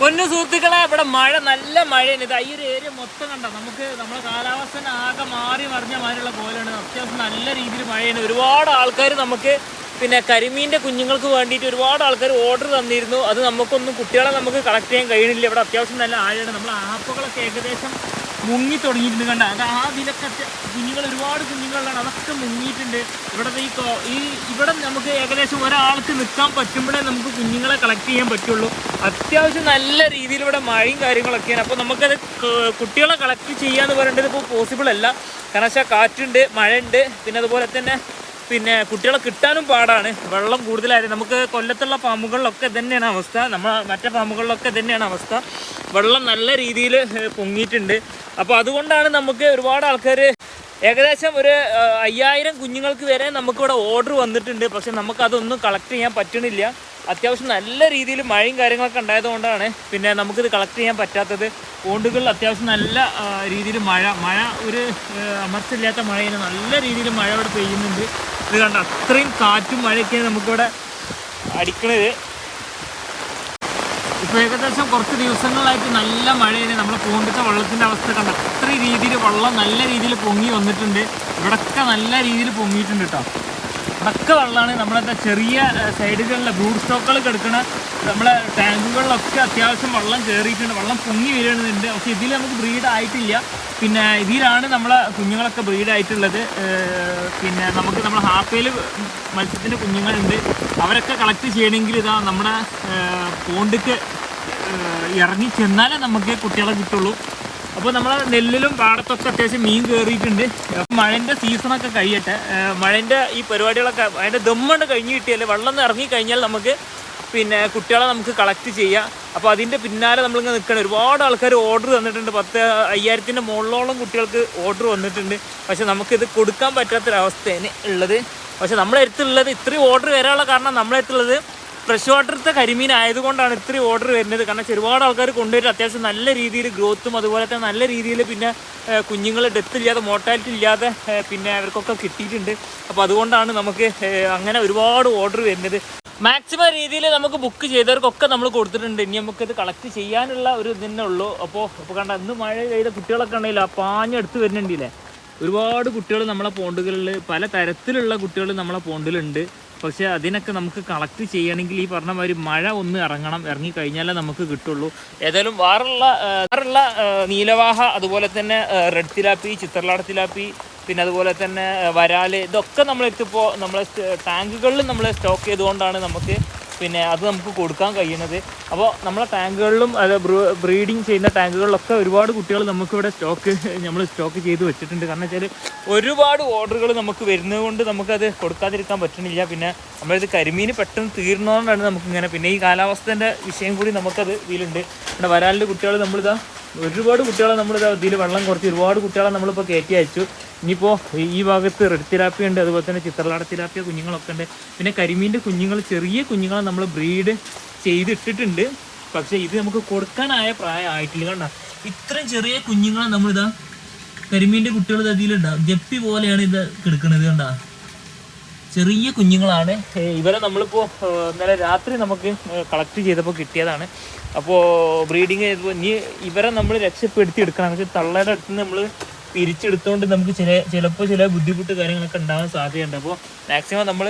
പൊന്നു സുഹൃത്തുക്കളെ ഇവിടെ മഴ നല്ല മഴയാണ്. ഇത് ഈ ഒരു ഏരിയ മൊത്തം കണ്ട? നമുക്ക് നമ്മുടെ കാലാവസ്ഥ ആകെ മാറി മറിഞ്ഞ മാതിരിയുള്ള പോലെയാണ് അത്യാവശ്യം നല്ല രീതിയിൽ മഴയാണ്. ഒരുപാട് ആൾക്കാർ നമുക്ക് പിന്നെ കരിമീന്റെ കുഞ്ഞുങ്ങൾക്ക് വേണ്ടിയിട്ട് ഒരുപാട് ആൾക്കാർ ഓർഡർ തന്നിരുന്നു. അത് നമുക്കൊന്നും കുട്ടികളെ നമുക്ക് കളക്ട് ചെയ്യാൻ കഴിയണില്ല ഇവിടെ അത്യാവശ്യം നല്ല ആഴമാണ് നമ്മൾ ആപ്പുകളൊക്കെ ഏകദേശം മുങ്ങി തുടങ്ങിയിട്ടുണ്ട് കണ്ട. അത് ആ വിലക്കത്തെ കുഞ്ഞുങ്ങൾ ഒരുപാട് കുഞ്ഞുങ്ങളാണ്. അതൊക്കെ മുങ്ങിയിട്ടുണ്ട്. ഇവിടുത്തെ ഈ ഈ ഇവിടെ നമുക്ക് ഏകദേശം ഒരാൾക്ക് നിൽക്കാൻ പറ്റുമ്പോഴേ നമുക്ക് കുഞ്ഞുങ്ങളെ കളക്ട് ചെയ്യാൻ പറ്റുള്ളൂ. അത്യാവശ്യം നല്ല രീതിയിൽ ഇവിടെ മഴയും കാര്യങ്ങളൊക്കെയാണ്. അപ്പോൾ നമുക്കത് കുട്ടികളെ കളക്ട് ചെയ്യാന്ന് പറയേണ്ടത് ഇപ്പോൾ പോസിബിൾ അല്ല. കാരണം വെച്ചാൽ കാറ്റുണ്ട് മഴയുണ്ട്. പിന്നെ അതുപോലെ തന്നെ പിന്നെ കുട്ടികളെ കിട്ടാനും പാടാണ്. വെള്ളം കൂടുതലായത്. നമുക്ക് കൊല്ലത്തുള്ള ഫാമുകളിലൊക്കെ തന്നെയാണ് അവസ്ഥ. നമ്മൾ മറ്റേ ഫാമുകളിലൊക്കെ തന്നെയാണ് അവസ്ഥ. വെള്ളം നല്ല രീതിയിൽ പൊങ്ങിയിട്ടുണ്ട്. അപ്പോൾ അതുകൊണ്ടാണ് നമുക്ക് ഒരുപാട് ആൾക്കാർ ഏകദേശം ഒരു അയ്യായിരം കുഞ്ഞുങ്ങൾക്ക് വരെ നമുക്കിവിടെ ഓർഡർ വന്നിട്ടുണ്ട്. പക്ഷെ നമുക്കതൊന്നും കളക്ട് ചെയ്യാൻ പറ്റണില്ല. അത്യാവശ്യം നല്ല രീതിയിൽ മഴയും കാര്യങ്ങളൊക്കെ ഉണ്ടായതുകൊണ്ടാണ് പിന്നെ നമുക്കിത് കളക്ട് ചെയ്യാൻ പറ്റാത്തത്. പോണ്ടുകളിൽ അത്യാവശ്യം നല്ല രീതിയിൽ മഴ മഴ ഒരു അമർച്ചില്ലാത്ത മഴയിൽ നല്ല രീതിയിൽ മഴ ഇവിടെ പെയ്യുന്നുണ്ട്. ഇത് കണ്ട? അത്രയും കാറ്റും മഴയൊക്കെയാണ് നമുക്കിവിടെ അടിക്കണത്. ഇപ്പോൾ ഏകദേശം കുറച്ച് ദിവസങ്ങളായിട്ട് നല്ല മഴയാണ്. നമ്മൾ പൂണ്ടത്തെ വെള്ളത്തിന്റെ അവസ്ഥ കണ്ട? അത്ര രീതിയിൽ വെള്ളം നല്ല രീതിയിൽ പൊങ്ങി വന്നിട്ടുണ്ട്. ഇവിടൊക്കെ നല്ല രീതിയിൽ പൊങ്ങിയിട്ടുണ്ട് കേട്ടോ. ഇവിടൊക്കെ വെള്ളമാണ് നമ്മളത്തെ ചെറിയ സൈഡുകളിലെ ബ്രൂഡ് സ്റ്റോക്കുകൾ കിടക്കുന്ന നമ്മളെ ടാങ്കുകളിലൊക്കെ അത്യാവശ്യം വെള്ളം കയറിയിട്ടുണ്ട് വെള്ളം പൊങ്ങി വരുന്നുണ്ട് പക്ഷേ ഇതിൽ നമുക്ക് ബ്രീഡ് ആയിട്ടില്ല പിന്നെ ഇതിലാണ് നമ്മളെ കുഞ്ഞുങ്ങളൊക്കെ ബ്രീഡായിട്ടുള്ളത് പിന്നെ നമുക്ക് നമ്മൾ ഹാപ്പയിൽ മത്സ്യത്തിന്റെ കുഞ്ഞുങ്ങളുണ്ട്. അവരൊക്കെ കളക്ട് ചെയ്യണമെങ്കിൽ ഇതാ നമ്മുടെ പോണ്ടിക്ക് ഇറങ്ങി ചെന്നാലേ നമുക്ക് കുട്ടികളെ കിട്ടുള്ളൂ. അപ്പോൾ നമ്മൾ നെല്ലിലും പാടത്തൊക്കെ അത്യാവശ്യം മീൻ കയറിയിട്ടുണ്ട് മഴന്റെ സീസണൊക്കെ കഴിയട്ടെ. മഴന്റെ ഈ പരിപാടികളൊക്കെ അതിന്റെ ദമ്മണ്ട് കഴിഞ്ഞ് കിട്ടിയാൽ വെള്ളം ഇറങ്ങി കഴിഞ്ഞാൽ നമുക്ക് പിന്നെ കുട്ടികളെ നമുക്ക് കളക്ട് ചെയ്യാം. അപ്പോൾ അതിന്റെ പിന്നാലെ നമ്മളിങ്ങനെ നിൽക്കണം. ഒരുപാട് ആൾക്കാർ ഓർഡർ തന്നിട്ടുണ്ട്. പത്ത് അയ്യായിരത്തിന്റെ മുകളിലോളം കുട്ടികൾക്ക് ഓർഡർ വന്നിട്ടുണ്ട്. പക്ഷെ നമുക്കിത് കൊടുക്കാൻ പറ്റാത്തൊരവസ്ഥയാണ് ഉള്ളത്. പക്ഷേ നമ്മളെ അടുത്തുള്ളത് ഇത്രയും ഓർഡർ വരാനുള്ള കാരണം നമ്മളെ അടുത്തുള്ളത് ഫ്രഷ് വാട്ടറത്തെ കരിമീൻ ആയതുകൊണ്ടാണ് ഇത്രയും ഓർഡർ വരുന്നത്. കാരണം ഒരുപാട് ആൾക്കാർ കൊണ്ടുവരും. അത്യാവശ്യം നല്ല രീതിയിൽ ഗ്രോത്തും അതുപോലെ തന്നെ നല്ല രീതിയിൽ പിന്നെ കുഞ്ഞുങ്ങൾ ഡെത്ത് ഇല്ലാതെ മോർട്ടാലിറ്റി ഇല്ലാതെ പിന്നെ അവർക്കൊക്കെ കിട്ടിയിട്ടുണ്ട്. അപ്പോൾ അതുകൊണ്ടാണ് നമുക്ക് അങ്ങനെ ഒരുപാട് ഓർഡർ വരുന്നത്. മാക്സിമം രീതിയിൽ നമുക്ക് ബുക്ക് ചെയ്തവർക്കൊക്കെ നമ്മൾ കൊടുത്തിട്ടുണ്ട്. ഇനി നമുക്കിത് കളക്ട് ചെയ്യാനുള്ള ഒരു ഇതന്നെ ഉള്ളൂ. അപ്പോൾ ഇപ്പോൾ കണ്ട അന്ന് മഴ പെയ്ത കുട്ടികളൊക്കെ ഉണ്ടെങ്കിൽ ആ പാഞ്ഞെടുത്ത് വരുന്നുണ്ടല്ലേ? ഒരുപാട് കുട്ടികൾ നമ്മളെ പോണ്ടുകളിൽ പല തരത്തിലുള്ള കുട്ടികൾ നമ്മളെ പോണ്ടിലുണ്ട്. പക്ഷേ അതിനൊക്കെ നമുക്ക് കളക്ട് ചെയ്യണമെങ്കിൽ ഈ പറഞ്ഞ മാതിരി മഴ ഒന്ന് ഇറങ്ങണം ഇറങ്ങി കഴിഞ്ഞാലേ നമുക്ക് കിട്ടുള്ളൂ. ഏതായാലും വേറുള്ള വേറുള്ള നീലവാഹ അതുപോലെ തന്നെ റെഡ് തിലാപ്പി ചിത്രലാട തിലാപ്പി പിന്നെ അതുപോലെ തന്നെ വരാൽ ഇതൊക്കെ നമ്മളെടുത്തിപ്പോൾ നമ്മളെ ടാങ്കുകളിൽ നമ്മൾ സ്റ്റോക്ക് ചെയ്തുകൊണ്ടാണ് നമുക്ക് പിന്നെ അത് നമുക്ക് കൊടുക്കാൻ കഴിയുന്നത്. അപ്പോൾ നമ്മളെ ടാങ്കുകളിലും അത് ബ്രീഡിങ് ചെയ്യുന്ന ടാങ്കുകളിലൊക്കെ ഒരുപാട് കുട്ടികൾ നമുക്കിവിടെ സ്റ്റോക്ക് നമ്മൾ സ്റ്റോക്ക് ചെയ്ത് വെച്ചിട്ടുണ്ട്. കാരണം വെച്ചാൽ ഒരുപാട് ഓർഡറുകൾ നമുക്ക് വരുന്നത് കൊണ്ട് നമുക്കത് കൊടുക്കാതിരിക്കാൻ പറ്റുന്നില്ല പിന്നെ നമ്മളിത് കരിമീൻ പെട്ടെന്ന് തീർന്നതുകൊണ്ടാണ് നമുക്കിങ്ങനെ പിന്നെ ഈ കാലാവസ്ഥേന്റെ വിഷയം കൂടി നമുക്കത് ഇതിലുണ്ട്. ഇവിടെ വരാലിന്റെ കുട്ടികൾ നമ്മളിതാ ഒരുപാട് കുട്ടികളെ നമ്മൾ ഇതിൽ വെള്ളം കുറച്ച് ഒരുപാട് കുട്ടികളെ നമ്മളിപ്പോൾ കയറ്റി അയച്ചു. ഇനിയിപ്പോൾ ഈ ഭാഗത്ത് റെഡ് തിലാപ്പിയ ഉണ്ട് അതുപോലെ തന്നെ ചിത്രലാട തിലാപ്പിയ കുഞ്ഞുങ്ങളൊക്കെ ഉണ്ട്. പിന്നെ കരിമീന്റെ കുഞ്ഞുങ്ങൾ ചെറിയ കുഞ്ഞുങ്ങളെ നമ്മൾ ബ്രീഡ് ചെയ്തിട്ടിട്ടുണ്ട്. പക്ഷേ ഇത് നമുക്ക് കൊടുക്കാനായ പ്രായമായിട്ടില്ല. കണ്ട? ഇത്രയും ചെറിയ കുഞ്ഞുങ്ങളെ നമ്മളിതാ കരിമീന്റെ കുട്ടികൾ ഇതിലുണ്ടാവും ജപ്പി പോലെയാണ് ഇത് കിടക്കുന്നത് കണ്ട? ചെറിയ കുഞ്ഞുങ്ങളാണ്. ഇവരെ നമ്മളിപ്പോൾ ഇന്നലെ രാത്രി നമുക്ക് കളക്ട് ചെയ്തപ്പോൾ കിട്ടിയതാണ്. അപ്പോൾ ബ്രീഡിങ് ചെയ്തപ്പോൾ ഇനി ഇവരെ നമ്മൾ രക്ഷപ്പെടുത്തി എടുക്കണം. പക്ഷേ തള്ളയുടെ അടുത്ത് നമ്മൾ പിരിച്ചെടുത്തുകൊണ്ട് നമുക്ക് ചില ചിലപ്പോൾ ചില ബുദ്ധിമുട്ട് കാര്യങ്ങളൊക്കെ ഉണ്ടാകാൻ സാധ്യതയുണ്ട്. അപ്പോൾ മാക്സിമം നമ്മൾ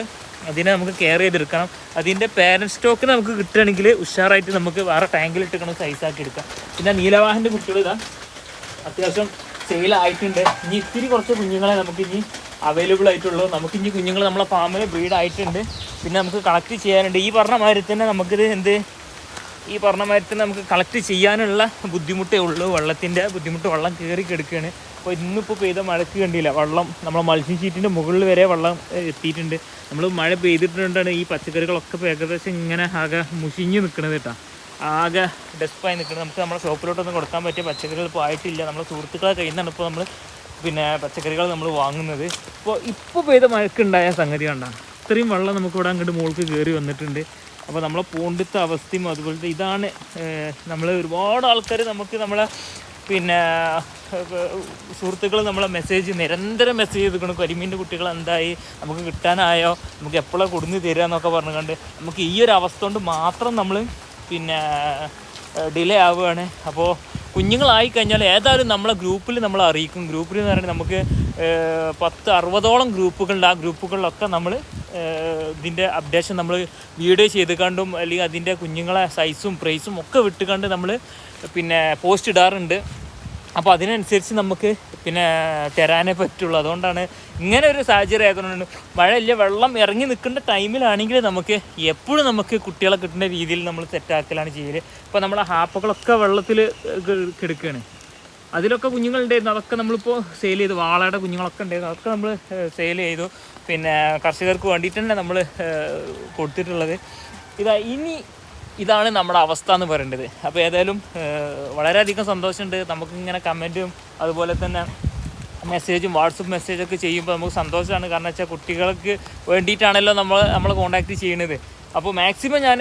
അതിനെ നമുക്ക് കെയർ ചെയ്തെടുക്കണം. അതിന്റെ പേരന്റ് സ്റ്റോക്ക് നമുക്ക് കിട്ടുകയാണെങ്കിൽ ഉഷാറായിട്ട് നമുക്ക് വേറെ ടാങ്കിൽ ഇട്ടിക്കണം സൈസാക്കി എടുക്കാം. പിന്നെ നീലവാഹന്റെ കുട്ടികൾ അത്യാവശ്യം സെയിൽ ആയിട്ടുണ്ട്. ഇനി ഇത്തിരി കുറച്ച് കുഞ്ഞുങ്ങളെ നമുക്ക് ഇനി അവൈലബിൾ ആയിട്ടുള്ളൂ. നമുക്ക് ഇനി കുഞ്ഞുങ്ങൾ നമ്മളെ ഫാമിൽ ബ്രീഡ് ആയിട്ടുണ്ട്. പിന്നെ നമുക്ക് കളക്ട് ചെയ്യാനുണ്ട്. ഈ പറഞ്ഞ മാതിരി തന്നെ നമുക്കിത് എന്ത്? ഈ പറഞ്ഞ മാതിരി തന്നെ നമുക്ക് കളക്ട് ചെയ്യാനുള്ള ബുദ്ധിമുട്ടേ ഉള്ളൂ. വെള്ളത്തിന്റെ ബുദ്ധിമുട്ട് വെള്ളം കയറി കിടക്കുകയാണ് അപ്പോൾ ഇന്നിപ്പോൾ പെയ്ത മഴയ്ക്ക് കണ്ടില്ല? വെള്ളം നമ്മളെ മത്സ്യം ഷീറ്റിന്റെ മുകളിൽ വരെ വെള്ളം എത്തിയിട്ടുണ്ട്. നമ്മൾ മഴ പെയ്തിട്ടുണ്ടാണ് ഈ പച്ചക്കറികളൊക്കെ ഏകദേശം ഇങ്ങനെ ആകെ മുഷിഞ്ഞ് നിൽക്കുന്നത് കേട്ടോ. ആകെ ഡെസ്പായി നിൽക്കുന്നത്. നമുക്ക് നമ്മുടെ ഷോപ്പിലോട്ടൊന്നും കൊടുക്കാൻ പറ്റിയ പച്ചക്കറികൾ ഇപ്പോൾ ആയിട്ടില്ല. നമ്മുടെ സുഹൃത്തുക്കളെ നിന്നാണ് ഇപ്പോൾ നമ്മൾ പിന്നെ പച്ചക്കറികൾ നമ്മൾ വാങ്ങുന്നത്. ഇപ്പോൾ ഇപ്പോൾ പെയ്ത മഴക്കുണ്ടായ സംഗതി കണ്ട? ഇത്രയും വെള്ളം നമുക്ക് ഇവിടെ അങ്ങോട്ട് മുകൾക്ക് കയറി വന്നിട്ടുണ്ട്. അപ്പോൾ നമ്മളെ പൂണ്ടിത്ത അവസ്ഥയും അതുപോലത്തെ ഇതാണ് നമ്മൾ ഒരുപാട് ആൾക്കാർ നമുക്ക് നമ്മളെ പിന്നെ സുഹൃത്തുക്കൾ നമ്മളെ മെസ്സേജ് നിരന്തരം മെസ്സേജ് ചെയ്തിരിക്കണം കരിമീന്റെ കുട്ടികൾ എന്തായി? നമുക്ക് കിട്ടാനായോ? നമുക്ക് എപ്പോഴാണ് കൊടുന്ന് തരിക എന്നൊക്കെ പറഞ്ഞുകൊണ്ട് നമുക്ക് ഈ ഒരു അവസ്ഥ കൊണ്ട് മാത്രം നമ്മൾ പിന്നെ ഡിലേ ആവുകയാണ്. അപ്പോൾ കുഞ്ഞുങ്ങളായി കഴിഞ്ഞാൽ ഏതായാലും നമ്മളെ ഗ്രൂപ്പിൽ നമ്മൾ അറിയിക്കും. ഗ്രൂപ്പിൽ എന്ന് പറഞ്ഞാൽ നമുക്ക് പത്ത് അറുപതോളം ഗ്രൂപ്പുകളുണ്ട്. ആ ഗ്രൂപ്പുകളിലൊക്കെ നമ്മൾ ഇതിന്റെ അപ്ഡേഷൻ നമ്മൾ വീഡിയോ ചെയ്ത് കണ്ടും അല്ലെങ്കിൽ അതിന്റെ കുഞ്ഞുങ്ങളെ സൈസും പ്രൈസും ഒക്കെ വിട്ട് കണ്ട് നമ്മൾ പിന്നെ പോസ്റ്റ് ഇടാറുണ്ട്. അപ്പോൾ അതിനനുസരിച്ച് നമുക്ക് പിന്നെ തരാനേ പറ്റുള്ളൂ. അതുകൊണ്ടാണ് ഇങ്ങനെ ഒരു സാഹചര്യം ആയതുകൊണ്ടാണ് മഴയില്ല വെള്ളം ഇറങ്ങി നിൽക്കേണ്ട ടൈമിലാണെങ്കിൽ നമുക്ക് എപ്പോഴും നമുക്ക് കുട്ടികളെ കിട്ടുന്ന രീതിയിൽ നമ്മൾ സെറ്റാക്കലാണ് ചെയ്യൽ ഇപ്പോൾ നമ്മളെ ഹാപ്പകളൊക്കെ വെള്ളത്തിൽ കിടക്കുകയാണ് അതിലൊക്കെ കുഞ്ഞുങ്ങളുണ്ടായിരുന്നു അതൊക്കെ നമ്മളിപ്പോൾ സെയിൽ ചെയ്തു. വാളയുടെ കുഞ്ഞുങ്ങളൊക്കെ ഉണ്ടായിരുന്നു. അതൊക്കെ നമ്മൾ സെയിൽ ചെയ്തു. പിന്നെ കർഷകർക്ക് വേണ്ടിയിട്ട് തന്നെ നമ്മൾ കൊടുത്തിട്ടുള്ളത്. ഇതാ ഇനി ഇതാണ് നമ്മുടെ അവസ്ഥ എന്ന് പറയേണ്ടത്. അപ്പോൾ ഏതായാലും വളരെയധികം സന്തോഷമുണ്ട്. നമുക്കിങ്ങനെ കമന്റും അതുപോലെ തന്നെ മെസ്സേജും വാട്സപ്പ് മെസ്സേജൊക്കെ ചെയ്യുമ്പോൾ നമുക്ക് സന്തോഷമാണ്. കാരണം വെച്ചാൽ കുട്ടികൾക്ക് വേണ്ടിയിട്ടാണല്ലോ നമ്മൾ നമ്മൾ കോൺടാക്റ്റ് ചെയ്യുന്നത് അപ്പോൾ മാക്സിമം ഞാൻ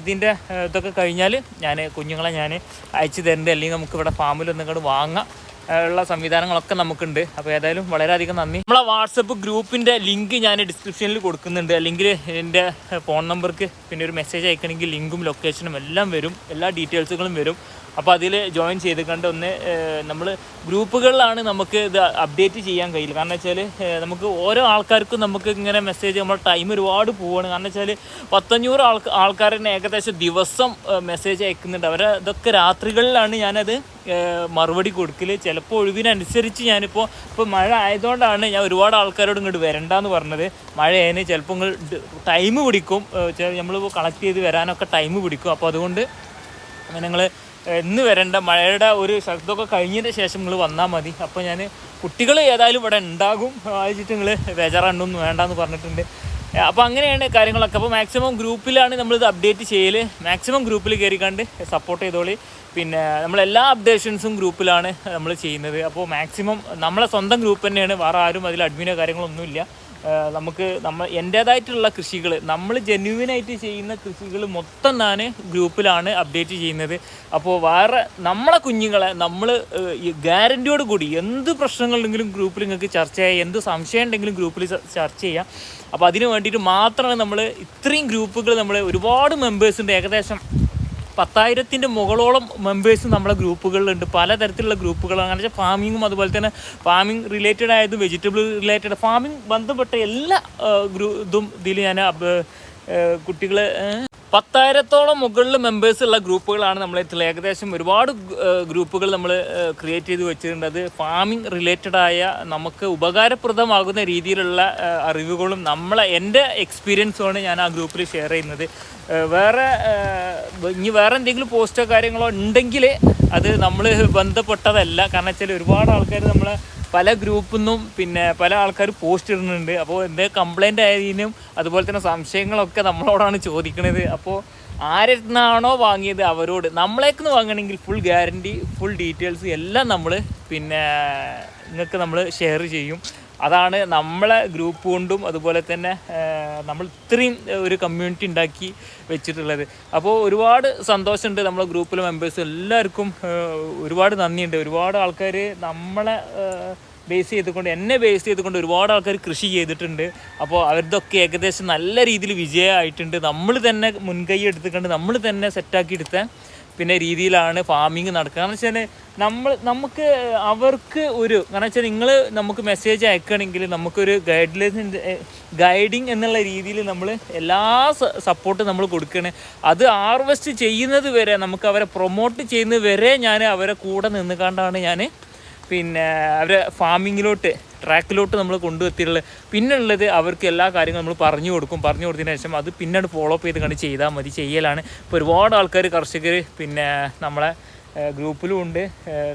ഇതിന്റെ ഇതൊക്കെ കഴിഞ്ഞാൽ ഞാൻ കുഞ്ഞുങ്ങളെ ഞാൻ അയച്ചു തരേണ്ടത് അല്ലെങ്കിൽ നമുക്ക് ഇവിടെ ഫാമിൽ ഒന്നും വാങ്ങാം. ഉള്ള സംവിധാനങ്ങളൊക്കെ നമുക്കുണ്ട്. അപ്പോൾ ഏതായാലും വളരെയധികം നന്ദി. നമ്മളെ വാട്സപ്പ് ഗ്രൂപ്പിന്റെ ലിങ്ക് ഞാൻ ഡിസ്ക്രിപ്ഷനിൽ കൊടുക്കുന്നുണ്ട്. അല്ലെങ്കിൽ എന്റെ ഫോൺ നമ്പർക്ക് പിന്നെ ഒരു മെസ്സേജ് അയക്കണമെങ്കിൽ ലിങ്കും ലൊക്കേഷനും എല്ലാം വരും. എല്ലാ ഡീറ്റെയിൽസുകളും വരും. അപ്പോൾ അതിൽ ജോയിൻ ചെയ്ത് കണ്ട് ഒന്ന് നമ്മൾ ഗ്രൂപ്പുകളിലാണ് നമുക്ക് ഇത് അപ്ഡേറ്റ് ചെയ്യാൻ കഴിയില്ല കാരണം വെച്ചാൽ നമുക്ക് ഓരോ ആൾക്കാർക്കും നമുക്ക് ഇങ്ങനെ മെസ്സേജ് നമ്മുടെ ടൈം ഒരുപാട് പോവാണ്. കാരണം വെച്ചാൽ പത്തഞ്ഞൂറ് ആൾക്ക് ആൾക്കാരനെ ഏകദേശം ദിവസം മെസ്സേജ് അയക്കുന്നുണ്ട്. അവരെ ഇതൊക്കെ രാത്രികളിലാണ് ഞാനത് മറുപടി കൊടുക്കൽ ചിലപ്പോൾ ഒഴിവിനനുസരിച്ച് ഞാനിപ്പോൾ ഇപ്പോൾ മഴ ആയതുകൊണ്ടാണ് ഞാൻ ഒരുപാട് ആൾക്കാരോട് ഇങ്ങോട്ട് വരണ്ടെന്ന് പറഞ്ഞത്. മഴയേന് ചിലപ്പോൾ ടൈം പിടിക്കും. നമ്മളിപ്പോൾ കളക്ട് ചെയ്ത് വരാനൊക്കെ ടൈം പിടിക്കും. അപ്പോൾ അതുകൊണ്ട് അങ്ങനെ നിങ്ങൾ എന്ന് വരേണ്ട. മഴയുടെ ഒരു ശബ്ദമൊക്കെ കഴിഞ്ഞതിന് ശേഷം നിങ്ങൾ വന്നാൽ മതി. അപ്പോൾ ഞാൻ കുട്ടികൾ ഏതായാലും ഇവിടെ ഉണ്ടാകും വായിച്ചിട്ട് നിങ്ങൾ ബേജാറണ്ടൊന്നും വേണ്ടെന്ന് പറഞ്ഞിട്ടുണ്ട്. അപ്പോൾ അങ്ങനെയാണ് കാര്യങ്ങളൊക്കെ. അപ്പോൾ മാക്സിമം ഗ്രൂപ്പിലാണ് നമ്മളിത് അപ്ഡേറ്റ് ചെയ്യൽ മാക്സിമം ഗ്രൂപ്പിൽ കയറിക്കാണ്ട് സപ്പോർട്ട് ചെയ്തോളി. പിന്നെ നമ്മളെല്ലാ അപ്ഡേഷൻസും ഗ്രൂപ്പിലാണ് നമ്മൾ ചെയ്യുന്നത്. അപ്പോൾ മാക്സിമം നമ്മളെ സ്വന്തം ഗ്രൂപ്പ് തന്നെയാണ്. വേറെ ആരും അതിൽ അഡ്മിനോ കാര്യങ്ങളൊന്നുമില്ല നമുക്ക് നമ്മൾ എന്റേതായിട്ടുള്ള കൃഷികൾ നമ്മൾ ജെന്യുവിനായിട്ട് ചെയ്യുന്ന കൃഷികൾ മൊത്തം ഞാൻ ഗ്രൂപ്പിലാണ് അപ്ഡേറ്റ് ചെയ്യുന്നത്. അപ്പോൾ വേറെ നമ്മളെ കുഞ്ഞുങ്ങളെ നമ്മൾ ഗ്യാരന്റിയോട് കൂടി എന്ത് പ്രശ്നങ്ങളുണ്ടെങ്കിലും ഗ്രൂപ്പിൽ നിങ്ങൾക്ക് ചർച്ച ചെയ്യാം. എന്ത് സംശയം ഉണ്ടെങ്കിലും ഗ്രൂപ്പിൽ ചർച്ച ചെയ്യാം. അപ്പോൾ അതിന് വേണ്ടിയിട്ട് മാത്രമാണ് നമ്മൾ ഇത്രയും ഗ്രൂപ്പുകൾ നമ്മൾ ഒരുപാട് മെമ്പേഴ്സുണ്ട് ഏകദേശം പത്തായിരത്തിന്റെ മുകളോളം മെമ്പേഴ്സ് നമ്മളെ ഗ്രൂപ്പുകളിലുണ്ട്. പലതരത്തിലുള്ള ഗ്രൂപ്പുകൾ അങ്ങനെ വെച്ചാൽ ഫാമിങ്ങും അതുപോലെ തന്നെ ഫാമിംഗ് റിലേറ്റഡ് ആയത് വെജിറ്റബിൾ റിലേറ്റഡ് ഫാമിംഗ് ബന്ധപ്പെട്ട എല്ലാ ഗ്രൂ ഇതും ഇതിൽ ഞാൻ കുട്ടികൾ പത്തായിരത്തോളം മുകളിൽ മെമ്പേഴ്സ് ഉള്ള ഗ്രൂപ്പുകളാണ് നമ്മൾ ഏകദേശം ഒരുപാട് ഗ്രൂപ്പുകൾ നമ്മൾ ക്രിയേറ്റ് ചെയ്ത് വെച്ചിട്ടുണ്ട്. അത് ഫാമിംഗ് ആയ നമുക്ക് ഉപകാരപ്രദമാകുന്ന രീതിയിലുള്ള അറിവുകളും നമ്മളെ എന്റെ എക്സ്പീരിയൻസുമാണ് ഞാൻ ആ ഗ്രൂപ്പിൽ ഷെയർ ചെയ്യുന്നത്. വേറെ ഇനി വേറെ എന്തെങ്കിലും പോസ്റ്റോ കാര്യങ്ങളോ ഉണ്ടെങ്കിൽ അത് നമ്മൾ ബന്ധപ്പെട്ടതല്ല. കാരണം വെച്ചാൽ ഒരുപാട് ആൾക്കാർ നമ്മളെ പല ഗ്രൂപ്പിൽ നിന്നും പിന്നെ പല ആൾക്കാർ പോസ്റ്റ് ഇടുന്നുണ്ട്. അപ്പോൾ എന്തേ കംപ്ലൈന്റ് ആയതിനും അതുപോലെ തന്നെ സംശയങ്ങളൊക്കെ നമ്മളോടാണ് ചോദിക്കുന്നത് അപ്പോൾ ആരെന്നാണോ വാങ്ങിയത് അവരോട്. നമ്മളേക്ക് നിന്ന് വാങ്ങണമെങ്കിൽ ഫുൾ ഗ്യാരണ്ടി ഫുൾ ഡീറ്റെയിൽസ് എല്ലാം നമ്മൾ പിന്നെ നിങ്ങൾക്ക് നമ്മൾ ഷെയർ ചെയ്യും. അതാണ് നമ്മളെ ഗ്രൂപ്പ് കൊണ്ടും അതുപോലെ തന്നെ നമ്മൾ ഇത്രയും ഒരു കമ്മ്യൂണിറ്റി ഉണ്ടാക്കി വെച്ചിട്ടുള്ളത്. അപ്പോൾ ഒരുപാട് സന്തോഷമുണ്ട് നമ്മളെ ഗ്രൂപ്പിലെ മെമ്പേഴ്സ് എല്ലാവർക്കും ഒരുപാട് നന്ദിയുണ്ട്. ഒരുപാട് ആൾക്കാർ നമ്മളെ ബേസ് ചെയ്തുകൊണ്ട് എന്നെ ബേസ് ചെയ്തുകൊണ്ട് ഒരുപാട് ആൾക്കാർ കൃഷി ചെയ്തിട്ടുണ്ട്. അപ്പോൾ അവരുടെയൊക്കെ ഏകദേശം നല്ല രീതിയിൽ വിജയമായിട്ടുണ്ട്. നമ്മൾ തന്നെ മുൻകൈ എടുത്തുകൊണ്ട് നമ്മൾ തന്നെ സെറ്റാക്കി എടുത്ത പിന്നെ രീതിയിലാണ് ഫാമിങ് നടക്കുക. കാരണം വെച്ചാൽ നമ്മൾ നമുക്ക് അവർക്ക് ഒരു കാരണം വെച്ചാൽ നിങ്ങൾ നമുക്ക് മെസ്സേജ് അയക്കുകയാണെങ്കിൽ നമുക്കൊരു ഗൈഡ് ലൈൻസ് ഗൈഡിങ് എന്നുള്ള രീതിയിൽ നമ്മൾ എല്ലാ സപ്പോർട്ടും നമ്മൾ കൊടുക്കുകയാണ്. അത് ഹാർവെസ്റ്റ് ചെയ്യുന്നത് വരെ നമുക്ക് അവരെ പ്രൊമോട്ട് ചെയ്യുന്നത് വരെ ഞാൻ അവരെ കൂടെ നിന്നുകൊണ്ടാണ് ഞാൻ പിന്നെ അവരെ ഫാമിങ്ങിലോട്ട് ട്രാക്കിലോട്ട് നമ്മൾ കൊണ്ടുവത്തിയിട്ടുള്ളത്. പിന്നെ ഉള്ളത് അവർക്ക് എല്ലാ കാര്യങ്ങളും നമ്മൾ പറഞ്ഞു കൊടുക്കും. പറഞ്ഞു കൊടുത്തതിന് ശേഷം അത് പിന്നീട് ഫോളോ അപ്പ് ചെയ്ത് കണ്ട് ചെയ്താൽ മതി. ചെയ്യലാണ്. ഇപ്പോൾ ഒരുപാട് ആൾക്കാർ കർഷകർ പിന്നെ നമ്മളെ ഗ്രൂപ്പിലും ഉണ്ട്.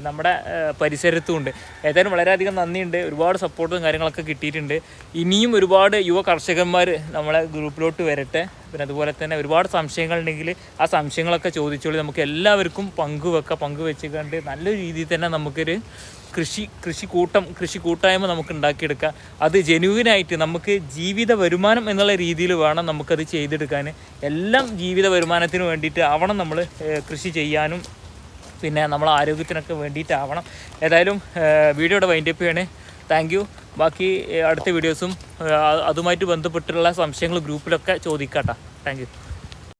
നമ്മുടെ പരിസരത്തും ഉണ്ട്. ഏതായാലും വളരെയധികം നന്ദിയുണ്ട്. ഒരുപാട് സപ്പോർട്ടും കാര്യങ്ങളൊക്കെ കിട്ടിയിട്ടുണ്ട്. ഇനിയും ഒരുപാട് യുവ കർഷകന്മാർ നമ്മളെ ഗ്രൂപ്പിലോട്ട് വരട്ടെ. പിന്നെ അതുപോലെ തന്നെ ഒരുപാട് സംശയങ്ങളുണ്ടെങ്കിൽ ആ സംശയങ്ങളൊക്കെ ചോദിച്ചോളി. നമുക്ക് എല്ലാവർക്കും പങ്കുവെക്കാം. പങ്കുവെച്ച് കണ്ട് നല്ല രീതിയിൽ തന്നെ നമുക്കൊരു കൃഷി കൃഷി കൂട്ടം കൃഷി കൂട്ടായ്മ നമുക്ക് ഉണ്ടാക്കിയെടുക്കാം അത് ജെനുവിനായിട്ട് നമുക്ക് ജീവിത വരുമാനം എന്നുള്ള രീതിയിൽ വേണം നമുക്കത് ചെയ്തെടുക്കാൻ. എല്ലാം ജീവിത വരുമാനത്തിന് വേണ്ടിയിട്ട് ആവണം നമ്മൾ കൃഷി ചെയ്യാനും പിന്നെ നമ്മളെ ആരോഗ്യത്തിനൊക്കെ വേണ്ടിയിട്ടാവണം. ഏതായാലും വീഡിയോയുടെ വൈൻഡപ്പ് ചെയ്യണേ. താങ്ക് യു ബാക്കി അടുത്ത വീഡിയോസും അതുമായിട്ട് ബന്ധപ്പെട്ടുള്ള സംശയങ്ങൾ ഗ്രൂപ്പിലൊക്കെ ചോദിക്കാട്ടോ. Thank you